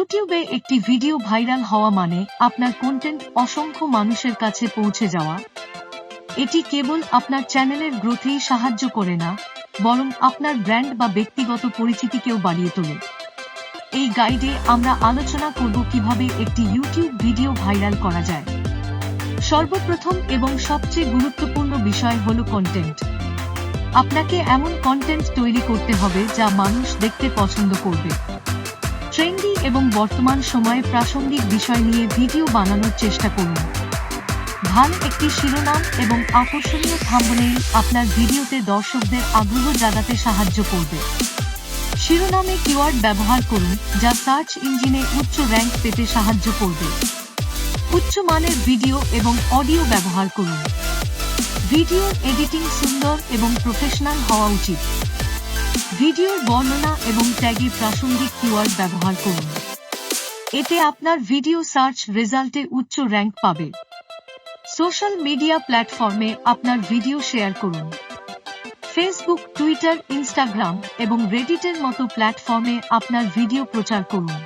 ইউটিউবে একটি video viral হওয়া মানে আপনার কন্টেন্ট অসংখ্য মানুষের কাছে পৌঁছে যাওয়া। এটি কেবল আপনার চ্যানেলের গ্রোথেই সাহায্য করে না, বরং আপনার ব্র্যান্ড বা ব্যক্তিগত পরিচিতিকেও বাড়িয়ে তোলে। এই গাইডে আমরা আলোচনা করব কীভাবে একটি ইউটিউব ভিডিও ভাইরাল করা যায়। সর্বপ্রথম এবং সবচেয়ে গুরুত্বপূর্ণ বিষয় হল কন্টেন্ট আপনাকে এমন কন্টেন্ট তৈরি করতে হবে যা মানুষ দেখতে পছন্দ করবে। ট্রেন্ডি এবং বর্তমান সময়ে প্রাসঙ্গিক বিষয় নিয়ে ভিডিও বানানোর চেষ্টা করুন। ভালো একটি শিরোনাম এবং আকর্ষণীয় থাম্বনেইল আপনার ভিডিওতে দর্শকদের আগ্রহ জাগাতে সাহায্য করবে। শিরোনামে কিওয়ার্ড ব্যবহার করুন, যা সার্চ ইঞ্জিনে উচ্চ র্যাঙ্ক পেতে সাহায্য করবে। উচ্চ মানের ভিডিও এবং অডিও ব্যবহার করুন। ভিডিও এডিটিং সুন্দর এবং প্রফেশনাল হওয়া উচিত। ভিডিওর বর্ণনা এবং ট্যাগে প্রাসঙ্গিক কিওয়ার্ড ব্যবহার করুন। এতে আপনার ভিডিও সার্চ রেজাল্টে উচ্চ র্যাঙ্ক পাবে। সোশ্যাল মিডিয়া প্ল্যাটফর্মে আপনার ভিডিও শেয়ার করুন। ফেসবুক, টুইটার, ইনস্টাগ্রাম এবং রেডিটের মতো প্ল্যাটফর্মে আপনার ভিডিও প্রচার করুন।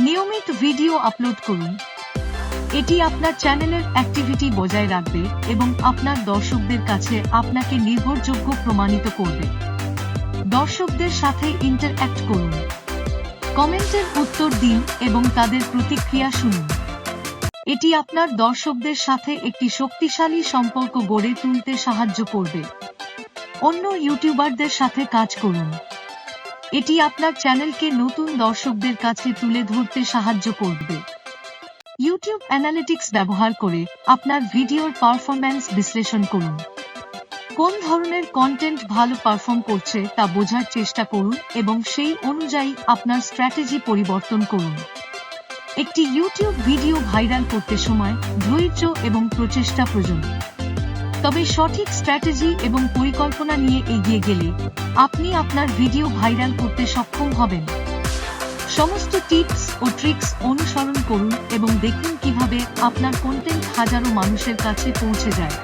নিয়মিত ভিডিও আপলোড করুন। এটি আপনার চ্যানেলের অ্যাক্টিভিটি বজায় রাখবে এবং আপনার দর্শকদের কাছে আপনাকে নির্ভরযোগ্য প্রমাণিত করবে। দর্শকদের সাথে ইন্টারঅ্যাক্ট করুন। কমেন্টের উত্তর দিন এবং তাদের প্রতিক্রিয়া শুনুন। এটি আপনার দর্শকদের সাথে একটি শক্তিশালী সম্পর্ক গড়ে তুলতে সাহায্য করবে। অন্য ইউটিউবারদের সাথে কাজ করুন। এটি আপনার চ্যানেলকে নতুন দর্শকদের কাছে তুলে ধরতে সাহায্য করবে। ইউটিউব অ্যানালিটিক্স ব্যবহার করে আপনার ভিডিওর পারফরম্যান্স বিশ্লেষণ করুন। কোন ধরনের কন্টেন্ট ভালো পারফর্ম করছে তা বোঝার চেষ্টা করুন এবং সেই অনুযায়ী আপনার স্ট্র্যাটেজি পরিবর্তন করুন। একটি ইউটিউব ভিডিও ভাইরাল করতে সময় ধৈর্য এবং প্রচেষ্টা প্রয়োজন। তবে সঠিক স্ট্র্যাটেজি এবং পরিকল্পনা নিয়ে এগিয়ে গেলে আপনি আপনার ভিডিও ভাইরাল করতে সক্ষম হবেন। সমস্ত টিপস ও ট্রিক্স অনুসরণ করুন এবং দেখুন কীভাবে আপনার কন্টেন্ট হাজারো মানুষের কাছে পৌঁছে যায়।